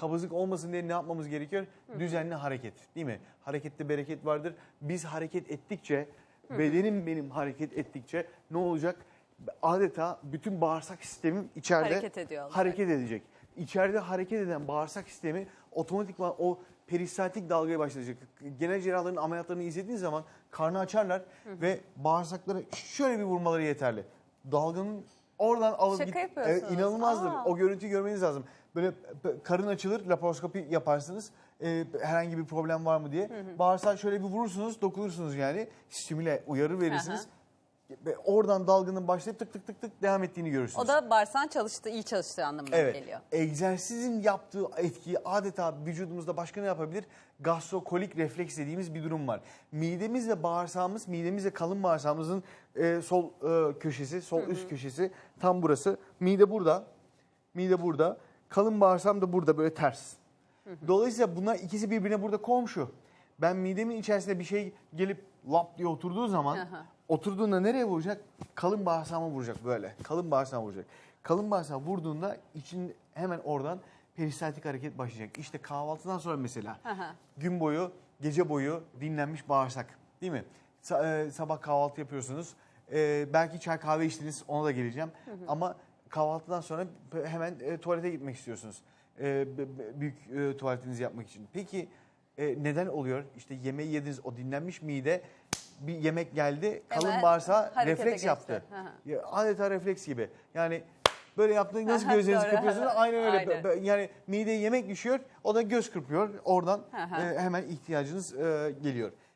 kabızlık olmasın diye ne yapmamız gerekiyor? Düzenli hareket değil mi? Harekette bereket vardır. Biz hareket ettikçe, bedenim benim hareket ettikçe ne olacak? Adeta bütün bağırsak sistemim içeride Hareket ediyor hareket edecek. İçeride hareket eden bağırsak sistemi otomatikman o peristaltik dalgaya başlayacak. Genel cerrahların ameliyatlarını izlediğiniz zaman karnı açarlar ve bağırsakları şöyle bir vurmaları yeterli. Dalganın oradan alıp Şaka git. yapıyorsunuz. Evet, inanılmazdır. Aa. O görüntüyü görmeniz lazım. Böyle karın açılır, laparoskopi yaparsınız. Ee, herhangi bir problem var mı diye. Bağırsağı şöyle bir vurursunuz, dokunursunuz yani. Stimüle, uyarı verirsiniz. Ve oradan dalganın başlayıp tık tık tık tık devam ettiğini görürsünüz. O da bağırsağın çalıştığı, iyi çalıştığı anlamına Evet. geliyor. Egzersizin yaptığı etkiyi adeta vücudumuzda başka ne yapabilir? Gastrokolik refleks dediğimiz bir durum var. Midemiz ve bağırsağımız, midemiz ve kalın bağırsağımızın e, sol e, köşesi, sol üst köşesi tam burası. Mide burada, mide burada. Kalın bağırsağım da burada böyle ters. Dolayısıyla bunlar ikisi birbirine burada komşu. Ben midemin içerisinde bir şey gelip lap diye oturduğu zaman Aha. oturduğunda nereye vuracak? Kalın bağırsağıma vuracak böyle. Kalın bağırsağıma vuracak. Kalın bağırsağı vurduğunda için hemen oradan peristaltik hareket başlayacak. İşte kahvaltıdan sonra mesela Aha. gün boyu, gece boyu dinlenmiş bağırsak değil mi? Sa- e, sabah kahvaltı yapıyorsunuz. E, belki çay kahve içtiniz ona da geleceğim. Ama kahvaltıdan sonra hemen e, tuvalete gitmek istiyorsunuz. E, büyük e, tuvaletinizi yapmak için. Peki e, neden oluyor? İşte yemeği yediniz o dinlenmiş mide bir yemek geldi kalın Hemen bağırsağı harekete refleks geçti. yaptı. Ya, adeta refleks gibi. Yani böyle yaptığınız nasıl Aha, gözlerinizi doğru. kırpıyorsunuz? Aynen öyle. Aynen. Be- Yani mideye yemek düşüyor, o da göz kırpıyor. Oradan Aha. e, hemen ihtiyacınız e, geliyor.